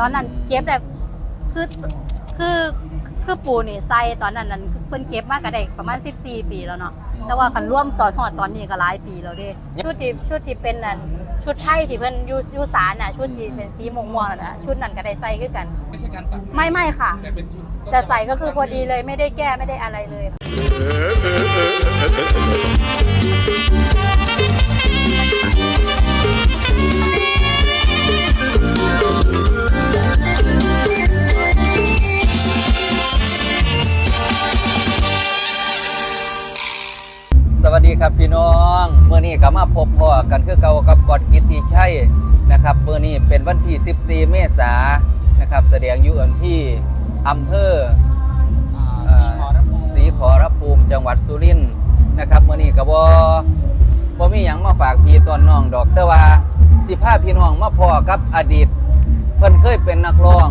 ตอนนั้นเก็บได้คือคือคือปูนี่ใส่ตอนนั้นนั้นเพิ่นเก็บมาก็ได้ประมาณ 14 ปีแล้วเนาะแต่ว่าคันร่วมตอนหอดตอนนี้ก็หลายปีแล้วเด้ชุดที่ชุดที่เป็นนั่นชุดไทยที่เพิ่นอยู่อยู่ศาลน่ะชุดที่เป็นสีม่วงๆนั่นน่ะชุดนั้นก็ได้ใส่คือกัน ไม่ใช่การตัดไม่ไม่ค่ะ แต่เป็นชุดแต่ใส่ก็คือพอดีเลยไม่ได้แก้ไม่ได้อะไรเลย วัสดีครับพี่น้องเมื่อนี้ก็มาพบพ่อกันคือเก่ากับกอดกิตติชัยนะครับเมื่อนี้เป็นวันที่ 14 เมษายนนะครับแสดงอยู่อันที่อำเภออ่าเอ่อสีขอรับภูมิศรีขอรภูมิจังหวัดสุรินทร์นะครับเมื่อนี้ก็บ่บ่มีหยังมาฝากพี่ต้นน้องดอกแต่ว่าสิพาพี่น้องมาพอกับอดีต เพิ่นเคยเป็นนักร้อง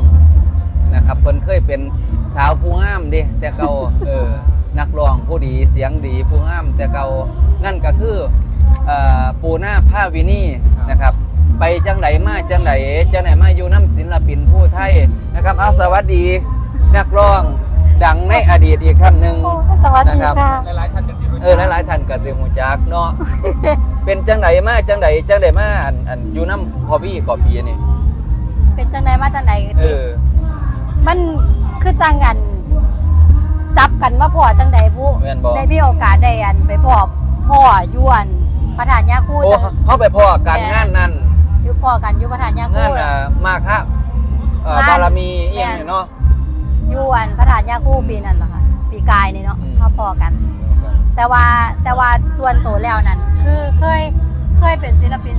นะครับเพิ่นเคยเป็นสาวผู้งามเด้แต่เก่าเออ นักร้องผู้ดีเสียงดีผู้งามแต่เก่านั่นก็คือเอ่อปูหน้าผ้าวินี่นะครับ ไปจังไดมาจังไดจังไดมาอยู่น้ำศิลปินผู้ไทยนะครับเอาสวัสดีนักร้องดังในอดีตอีกท่านหนึ่งโอ้สวัสดีนะครับค่ะหลายๆท่านจะสิรู้จักเออหลายๆท่านก็สิฮู้จักเนาะเป็นจังไดมาจังไดจังไดมาอันอันอยู่น้ำพอพี่กอปีนี่เป็นจังไดมาจังไดเออมันคือจังกัน จับกันมาพ่อจังไดผู้แม่นบ่ ได้มีโอกาสได้อันไปพ่อพ่อยวนประธานยาคู่โอ้จังเขาไปพ่อการงานนั้นอยู่พ่อกันอยู่ประธานยางาคู่นอ่ามาคะเอ่อบ้าน บารมีเอียงเนี่ยเนาะ อยู่อันประธานยาคู่ปีนั้นเหรอคะปีกายนี่เนาะอืม มาพ่อกัน แต่ว่าแต่ว่าส่วนตัวแล้วนั้น คือเคยเคยเป็นศิลปิน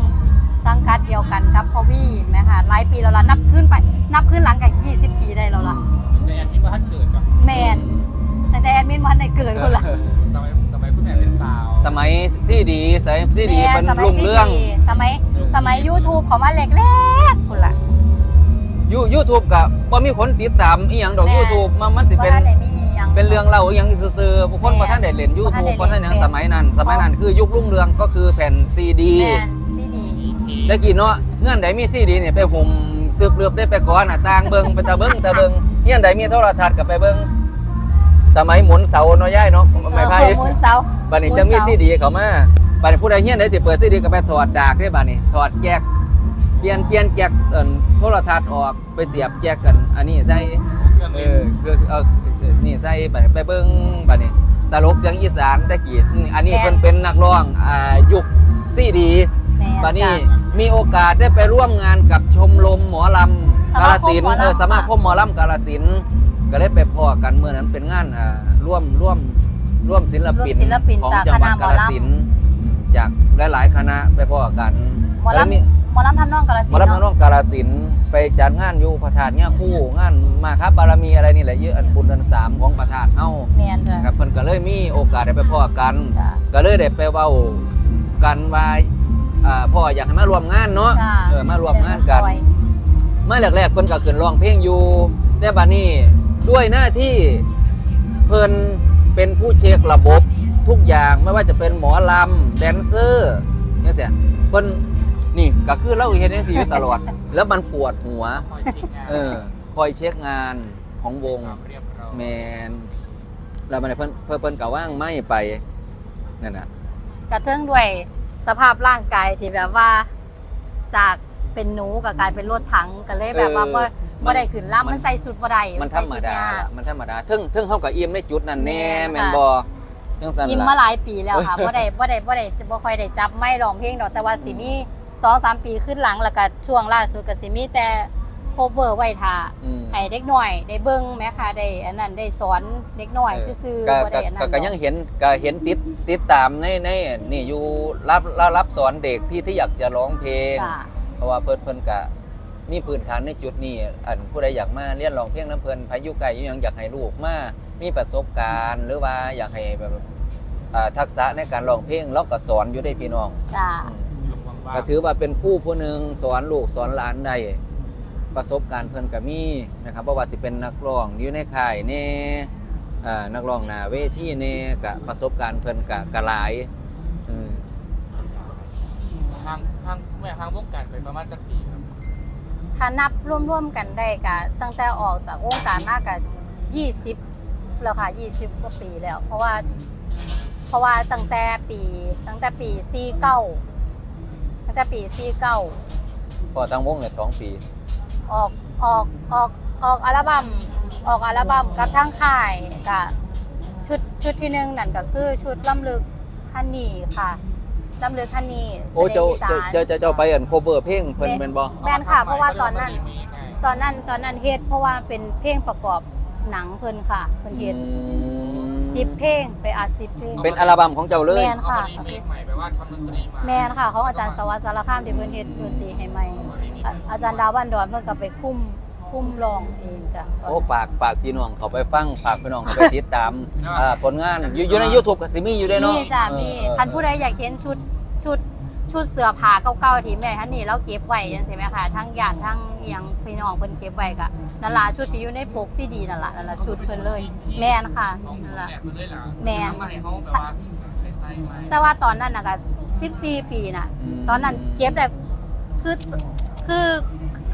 สังกัดเดียวกันกับพ่อวี่ไหมคะหลายปีแล้วละนับขึ้นไป นับขึ้นหลังกับ20 ปีได้แล้วล่ะแต่แอนที่ว่าท่านเกิดก่อนแมน แต่แต่แอดมินวันในเกิดคนละ สมัยสมัยคุณแม่เป็นสาวสมัยซีดีสมัยซีดีแม่เป็นสมัยรุ่งซีเรื่องดีสมัยสมัย YouTube เขามาแรกๆคนละยูยูทูบกับว่ามีคนติดตามอีหยังดอกแม่ยูทูบมันมันสิว่าเป็นท่านไหนมีหยังเป็นเรื่องเล่าอีหยังซื่อๆผู้คนแม่บ่ท่านได้เล่นยูบ่ทัทูนบได้บ่ท่านหยังเล่นสมัยนั้น สมัยนั้นคือยุครุ่งเรืองก็คือแผ่นซีดีแมนซีดีอีทีตะกี้เนาะเงื่อนใดมีซีดีเนี่ยไปห่มสืบเลือบได้ไปขอหน้าต่างเบิ่งไปตะเบิ่งตะเบิ่งเงื่อนใดมีโทรทัศน์ก็ไปเบิ่ง สมัยหมุนเสาเนาะยายเนาะไม่ไพ่เออมูลเสา บัดนี้หมุนจะมีเสาซีดีเข้ามาบัดนี้ผู้ใดเฮียนได้สิเปิดซีดีก็ไปถอดดากได้บัดนี้ถอดแจกเปลี่ยนเปลี่ยนแจกเอิ้นโทรทัศน์ออกไปเสียบแจกกัน อันนี้ใส่เครื่องเอเล่นอคือเอานี่ใส่บัดนี้ไปเบิ่งบัดนี้ตลกเสียงอีสานตะกี้อืมอันนี้เพิ่นเป็นนักร้องอ่ายุคซีดี แมนบัดนี้จ้ะ มีโอกาสได้ไปร่วมงานกับชมรมหมอลำสกามาลคมสินธุ์หมอลำ เออสมาคมหมอลำกาลสินธุ์ ก็ได้ไปพอกันเมื่อนั้นเป็นงานอ่าร่วมร่วมร่วมศิลปินร่วมศิลปินของจากจังหวัดคณะหมกาอลลำสินธุ์อืมจากหลายๆคณะไปพอกันหมอแล้วลำมีหมอลำทำนองกาลหสิมอนลำธุ์น้เนาะองกาลสินธุ์ไปจัดงานอยู่พระธาตุเนี่ยคู่งานมาครับบารมีอะไรนี่แหละเยอะอันบุญเดือนสามของพระธาตุเฮาแมนจ้ะนะครับเพิ่นก็เลยมีโอกาสได้ไปพอกัน จ้ะ ก็เลยได้ไปเว้ากันว่าอ่าพ่ออยากให้มารวมงานเนาะจ้ะ เออมารวมงานกันซอยเมื่อแรกๆเพิ่นก็ขึ้นร้องเพลงอยู่แต่บัดนี้ ด้วยหน้าที่เพิ่นเป็นผู้เช็คระบบทุกอย่างไม่ว่าจะเป็นหมอลำแดนเซอร์เนี่ยเสียเพิ่นนี่ก็คือเราเห็นในชีวิตตลอด แล้วมันปวดหัวคอยเช็คงานเออคอยเช็คงานของวงความเรียบร้อยแมนแล้วมันเพิ่นเพิ่นเพิ่นก็ว่างไม่ไปนั่นน่ะกระเทืองด้วยสภาพร่างกายที่แบบว่า จากเป็นหนูกับกลายเป็นรถถังก็เลยแบบว่าเออ บ่มันบ่ได้ขึ้นล่ำมัมันนใส่สุดบ่ได้มันธรใส่รมสุดดายากล่ะมันธรรมดาทึ่งทึ่งเฮากับอิ่มในจุดนั้นแน่แม่นแม่นค่ะบ่จังซั่นยิ้มมาล่ะหลายปีแล้วค่ะบ่ได้บ่ได้บ่ได้บ่ค่อยได้จับไม่ร้องเพลงดอกแต่ว่าสิมี2-3ปีขึ้นหลังแล้วก็ช่วงล่าสุดก็สิมีแต่โคเวอร์ไว้ท่าอืมให้เด็กน้อย ได้เบิ่งแหม่ค่ะได้อันนั้นได้สอนเด็กน้อยซื่อก็ๆบ่ก็ได้อันนั้ก็นก็ยังเห็นก็เห็นติดติดตามในในนี่อยู่รับรับรับสอนเด็กที่ที่อยากจะร้องเพลงจ้ะเพราะว่าเพิ่นเพิ่นก็ มีพื้นฐานในจุดนี้ อันผู้ใดอยากมาเรียนร้องเพลงน้ำเพิ่นพายุไกลอยู่หยังอยากให้ลูกมา มีประสบการณ์ หรือว่าอยากให้แบบอ่าทักษะในการร้องเพลงเราก็สอนอยู่ได้พี่น้องจ้าอืมลุงว่างก็ถือว่าเป็นผู้ผู้หนึ่งสอนลูกสอนหลานได้ประสบการณ์เพิ่นก็มีนะครับบ่ว่าสิเป็นนักร้องอยู่ในค่ายแน่อ่านักร้องหน้าเวทีแน่ก็ประสบการณ์เพิ่นก็ก็หลายอืมๆทางทางแม่ทางวงการไปประมาณจักปีครับ ถ้านับร่วมๆกันได้กะตั้งแต่ออกจากวงการมากกะยี่สิบแล้วค่ะยี่สิบกว่าปีแล้ว เพราะว่า เพราะว่าตั้งแต่ปีตั้งแต่ปีสี่เก้าตั้งแต่ปีสี่เก้าพอตั้งวงเนี่ยสองปี ออกออกออกออกอัลบั้มออกอัลบั้มกับทางค่ายกะชุดชุดที่หนึ่งนั่นก็คือชุดล่ำลึกฮันนี่ค่ะ ล่ำลึกฮันนี่โอ้เจ้าสน่ห์อีสน เจ้าเจ้าเจ้าไปอันโคเวอร์เพลงเพิ่นเป็นบ่แม่นค่ะเพราะว่าตอนนั้นมีไงตอนนั้นตอนนั้นเฮ็ดเพราะว่าเป็นเพลงประกอบหนังเพิ่นค่ะเพิ่นเฮ็ดอืมสิบเพลงไปอัดสิบเพลง เป็นอัลบั้มของเจ้าเลย แม่นเอาค่ะมารีเมคใหม่แปลว่าทำดนตรีมาแม่นค่ะของอาจารย์สวัสดิ์สารคามที่เพิ่นเฮ็ดดนตรีให้ใหม่อะอาจารย์ดาวบ้านดอนเพิ่นก็ไปคุ้ม คุ้มร้องเองจ้ะโอ้ฝากฝากพี่น้องเขาไปฟังฝากพี่น้องเขาไปติดตามอ่าผลงานอยู่อยู่ใน YouTube ก็สิมีอยู่ด้วยเนาะมีจ้ะเออมีเออคันผู้ใดอยากเห็นชุดชุดชุดเสื้อผ้าเก่าๆที่แม่ท่านนี่แล้วเก็บไว้จังซี่แม่ค่ะทั้งญาติทั้งอีหยังพี่น้องเพิ่นเก็บไว้ก็นั่นล่ะชุดที่อยู่ในปกซีดีนั่นล่ะนั่นล่ะชุดเพิ่นเลย แม่นค่ะของนั่นแหลล่ะกมันเลยเหรอแม่นทำมาให้เขาแบบว่าใส่ไส้ไหมแต่ว่าตอนนั้นน่ะก็14 ปีน่ะมตอนนั้นเก็บได้คือคือ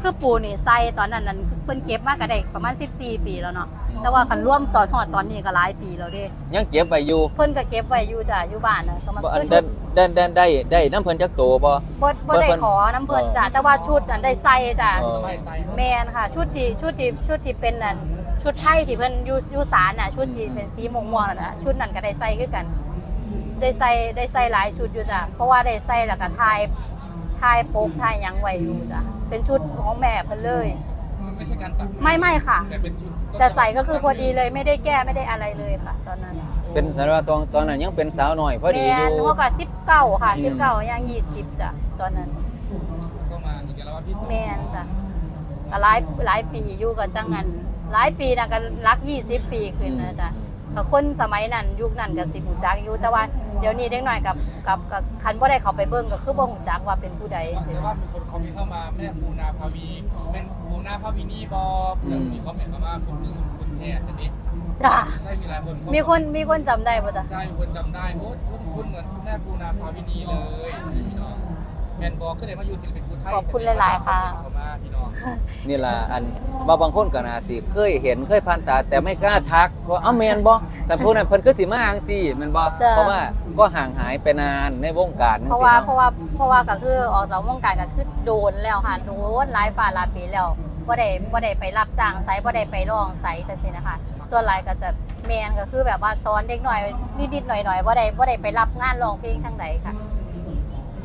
คือปูนี่ใส่ตอนนั้นนั้นเพิ่นเก็บมาก็ได้ประมาณ 14 ปีแล้วเนาะแต่ว่าคันร่วมตอนทอดตอนนี้ก็หลายปีแล้วเด้ ยังเก็บไว้อยู่เพิ่นก็เก็บไว้อยู่จ้ะอยู่บ้านน่ะก็มาบ่อันคือได้ชุดได้ได้ได้ได้น้ำเพิ่นจักโตบ่ บ่บ่ได้ขอน้ำเพิ่นจ้ะแต่ว่าชุดนั้นได้ใส่จ้ะเออใส่ไส้เขาแม่นค่ะ ชุดที่ชุดที่ชุดที่เป็นนั่นชุดไทยที่เพิ่นอยู่อยู่ศาลน่ะชุดที่เป็นสีม่วงๆนั่นน่ะชุดนั้นก็ได้ใส่คือกัน ได้ใส่ได้ใส่หลายชุดอยู่จ้ะเพราะว่าได้ใส่แล้วก็ถ่ายถ่ายปกถ่ายหยังไว้อยู่จ้ะ เป็นชุดของแม่เพิ่นเลย มันไม่ใช่การตัดไม่ไม่ค่ะ แต่เป็นชุดแต่ใส่ก็คือพอดีเลยไม่ได้แก้ไม่ได้อะไรเลยค่ะ ตอนนั้นเป็นสารวัตรตอนตอนนั้นยังเป็นสาวหน่อยพอดีแม่อนยู่เท่ากับสิบเก้าค่ะอืมสิบเก้ายังยี่สิบจ้ะตอนนั้น ก็มาอีกแล้วว่าพี่สาวแม่นจ้ะก็หลายหลายปีอยู่กับจังงันหลายปีนะก็รักยี่สิบปีขึ้นนะจ๊ะ แต่คนสมัยนั้นยุคนั้นก็สิหูจักอยู่แต่ว่าเดี๋ยวนี้เด็กหน่อยกับกับกับคันบ่ได้เขาไปเบิ่งก็คือบ่หูจักว่าเป็นผู้ใดสิแต่ว่ามีคนคอมเมนต์เข้ามาแม่ปูนาพาวีเป็นปูนาพาวีนี่บอแล้วมีคอมเมนต์เข้ามาคุณคือคุณแท้แต่นี้จ้ะใช่มีหลายคนมีคนมีคนจำได้บ่จ๊ะใช่มีคนจำได้โอ้คุณคุณเหมือนคุณแม่ปูนาพาวีนี่เลยพี่น้อง แมนบอกก็เลยมาอยู่ศิลปินผู้ไทยขอบคุณหลายๆค่ะเข้ามาพี่น้องนี่ล่ะอันว่าบางคนก็น่าสิเคยเห็นเคยผ่านตา แต่ไม่กล้าทักว่าเอ้าแม่นบ่แต่พวกนั้นเพิ่นก็สิมาจังซี่แม่นบ่จ้ะเพราะว่าก็ห่างหายไปนานในวงการจังเพราะซี่ว่าเนาะเพราะว่าเพราะว่าก็คือออกจากวงการก็คือโดนแล้วค่ะโดนหลายฝ่าหลายปีแล้วบ่ได้บ่ได้ไปรับจ้างไสบ่ได้ไปร้องไสจังซี่นะคะ ส่วนหลายก็จะแมนก็คือแบบว่าสอนเด็กหน่อยนิดๆหน่อยๆบ่ได้บ่ได้ไปรับงานร้องเพลงทางใดค่ะ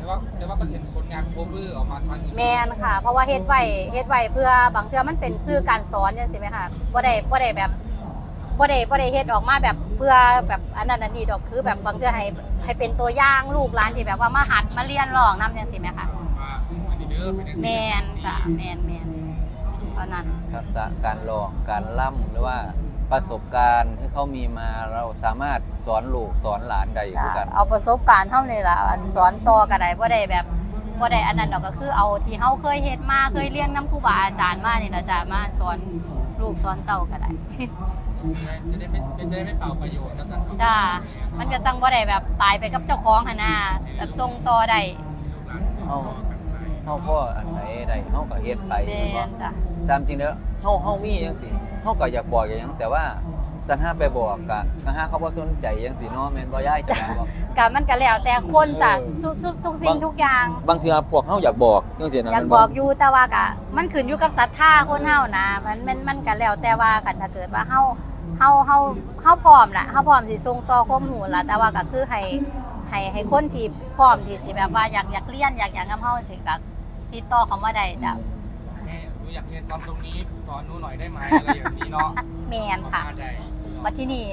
แต่ว่าแต่ว่าก็เห็นผลงานโคเวอร์ออกมาทางแมนค่ะ เพราะว่าเฮ็ดไว้เฮ็ดไว้เพื่อบางเทื่อมันเป็นสื่อการสอนจังซี่ไหมคะบ่ได้บ่ได้แบบบ่ได้บ่ได้เฮ็ดออกมาแบบเพื่อแบบอันนั้นอันนี้ดอกคือแบบบางเทื่อให้ให้เป็นตัวอย่างลูกหลานที่แบบว่ามาหัดมาเรียนร้องนำจังซี่ไหมคะว่าอันนี้เด้อเป็นแมนจ้ะแมนแมนเท่านั้น ทักษะการร้องการล่ำหรือว่า ประสบการณ์ที่เขามีมาเราสามารถสอนลูกสอนหลานได้อยู่จ้ะคือกัน เอาประสบการณ์เท่านี้ล่ะอันสอนต่อก็ได้บ่ได้แบบบ่ได้อันนั้นดอกก็คือเอาที่เฮาเคยเฮ็ดมาเคยเรียนนํครูบาอาจารย์มานี่ล่ะจ้ะมาสอนลูกสอนเต้าก็ได้จะได้ไม่จะได้ไม่เปล่าประโยชน์ก็สั่นจ้ามันก็จังบ่ได้แบบตายไปกับเจ้าของหั่นน่ะแบบส่งต่อได้เฮาเฮาก็อันไหนใดเฮาก็เฮ็ดไปแม่แม่นบ่นจ้ะตามจริงแล้วเฮาเฮามีจังซี่ เฮาก็อยากบอกอย่างหยังแต่ว่าสันหาไปบอกก็สันหาเขาบ่สนใจจังซี่เนาะแม่นบ่ยายจังแม่นบ่ก็มันก็แล้วแต่คนจ้ะเออสุสุทุกสิ่งบางทุกอย่าง บางทีพวกเฮาอยากบอกจังซี่นะอยากแม่นบอกอยู่แต่ว่าก็มันขึ้นอยู่กับศรัทธาคนเฮานะมันมันมันก็แล้วแต่ว่าคันถ้าเกิดว่าเฮาเฮาเฮาเฮาพร้อมล่ะเฮาพร้อมสิส่งต่อความรู้ล่ะแต่ว่าก็คือให้ให้ให้คนที่พร้อมที่สิแบบว่าอยากอยากเรียนอยากอยากนำเฮาสิก็ติดต่อเข้ามาได้จ้ะแม่ห นูอยากเรียนตอนตรงนี้สอนหนูหน่อยได้ไหมอะไรอย่างนี้เนาะแม่นค่ะมาได้บัดที่นี่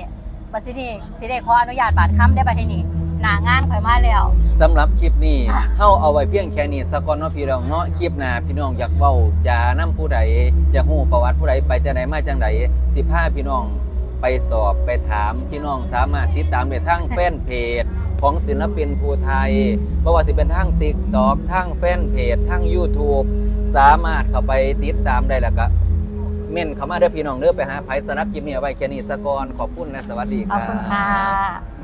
บัดที่นี่สิได้ขออนุญาตบาดค้ำได้บัดที่นี่หน้างานข่อยมาแล้ว สำหรับคลิปนี้ เฮาเอาไว้เพียงแค่นี้สักก่อนเนาะพี่น้องเนาะคลิปหน้าพี่น้องอยากเว้าจะนํผู้ใดจะฮู้ประวัติผู้ใดไปจังไดมาจังไดสิพาพี่น้องไปสอบไปถามพี่น้องสามารถติดตามได้ทางแฟนเพจของศิลปินภูไทยบ่ว่าสิเป็นทาง TikTok ทางแฟนเพจทาง YouTube สามารถเข้าไปติดตามได้แล้วก็เม่นเข้ามาเด้อพี่น้องเด้อไปหาไผสำหรับคลิปนี้เอาไว้แค่นี้สะก่อนขอบคุณและสวัสดีขคอบรับคุณค่ะ